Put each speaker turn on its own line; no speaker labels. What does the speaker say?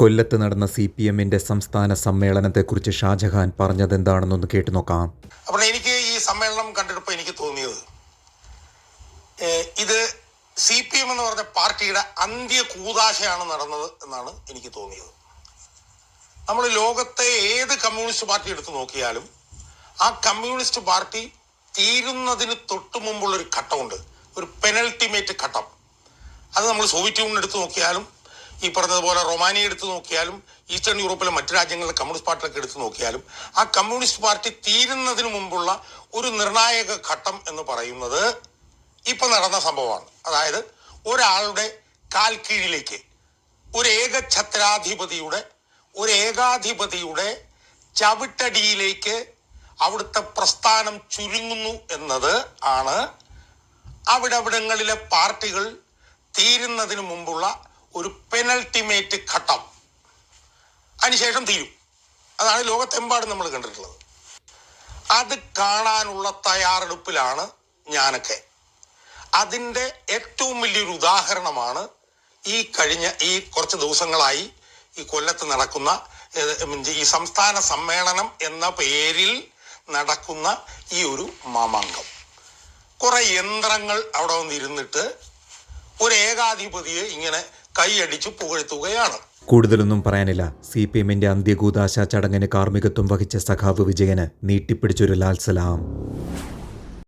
കൊല്ലത്ത് നടന്ന C P എമ്മിന്റെ സംസ്ഥാന സമ്മേളനത്തെക്കുറിച്ച് ഷാജഹാൻ പറഞ്ഞതെന്താണെന്നൊന്ന് കേട്ടു നോക്കാം.
അപ്പോൾ എനിക്ക് ഈ സമ്മേളനം കണ്ടിട്ടപ്പോൾ എനിക്ക് തോന്നിയത് ഇത് സി പി എം എന്ന് പറഞ്ഞ പാർട്ടിയുടെ അന്ത്യ കൂതാശയാണ് നടന്നത് എന്നാണ് എനിക്ക് തോന്നിയത്. നമ്മൾ ലോകത്തെ ഏത് കമ്മ്യൂണിസ്റ്റ് പാർട്ടി എടുത്തു നോക്കിയാലും ആ കമ്മ്യൂണിസ്റ്റ് പാർട്ടി തീരുന്നതിന് തൊട്ട് മുമ്പുള്ള ഒരു ഘട്ടമുണ്ട്. ഒരു പെനൽട്ടിമേറ്റ് ഘട്ടം. അത് നമ്മൾ സോവിയറ്റ് യൂണിയൻ എടുത്തു നോക്കിയാലും ഈ പറഞ്ഞതുപോലെ റൊമാനിയ എടുത്തു നോക്കിയാലും ഈസ്റ്റേൺ യൂറോപ്പിലെ മറ്റു രാജ്യങ്ങളിലെ കമ്മ്യൂണിസ്റ്റ് പാർട്ടിയൊക്കെ എടുത്തു നോക്കിയാലും ആ കമ്മ്യൂണിസ്റ്റ് പാർട്ടി തീരുന്നതിന് മുമ്പുള്ള ഒരു നിർണായക ഘട്ടം എന്ന് പറയുന്നത് ഇപ്പൊ നടന്ന സംഭവമാണ്. അതായത് ഒരാളുടെ കാൽക്കീഴിലേക്ക് ഒരു ഏക ഛത്രാധിപതിയുടെ ഒരു ഏകാധിപതിയുടെ ചവിട്ടടിയിലേക്ക് അവിടുത്തെ പ്രസ്ഥാനം ചുരുങ്ങുന്നു എന്നത് ആണ് അവിടവിടങ്ങളിലെ പാർട്ടികൾ തീരുന്നതിന് മുമ്പുള്ള ഒരു പെനൽട്ടിമേറ്റ് ഘട്ടം. അതിനുശേഷം തീരും. അതാണ് ലോകത്തെമ്പാടും നമ്മൾ കണ്ടിട്ടുള്ളത്. അത് കാണാനുള്ള തയ്യാറെടുപ്പിലാണ് ഞാനൊക്കെ. അതിന്റെ ഏറ്റവും വലിയൊരു ഉദാഹരണമാണ് ഈ കഴിഞ്ഞ ഈ കുറച്ച് ദിവസങ്ങളായി ഈ കൊല്ലത്ത് നടക്കുന്ന ഈ സംസ്ഥാന സമ്മേളനം എന്ന പേരിൽ നടക്കുന്ന ഈ ഒരു മാമാങ്കം. കുറേ യന്ത്രങ്ങൾ അവിടെ വന്നിരുന്നിട്ട് ഒരു ഏകാധിപതിയെ ഇങ്ങനെ കൈയടിച്ച് പുകഴ്ത്തുകയാണ്.
കൂടുതലൊന്നും പറയാനില്ല. സി പി എമ്മിന്റെ അന്ത്യകൂതാശ ചടങ്ങിന് കാർമ്മികത്വം വഹിച്ച സഖാവ് വിജയന് നീട്ടിപ്പിടിച്ചൊരു ലാൽ സലാം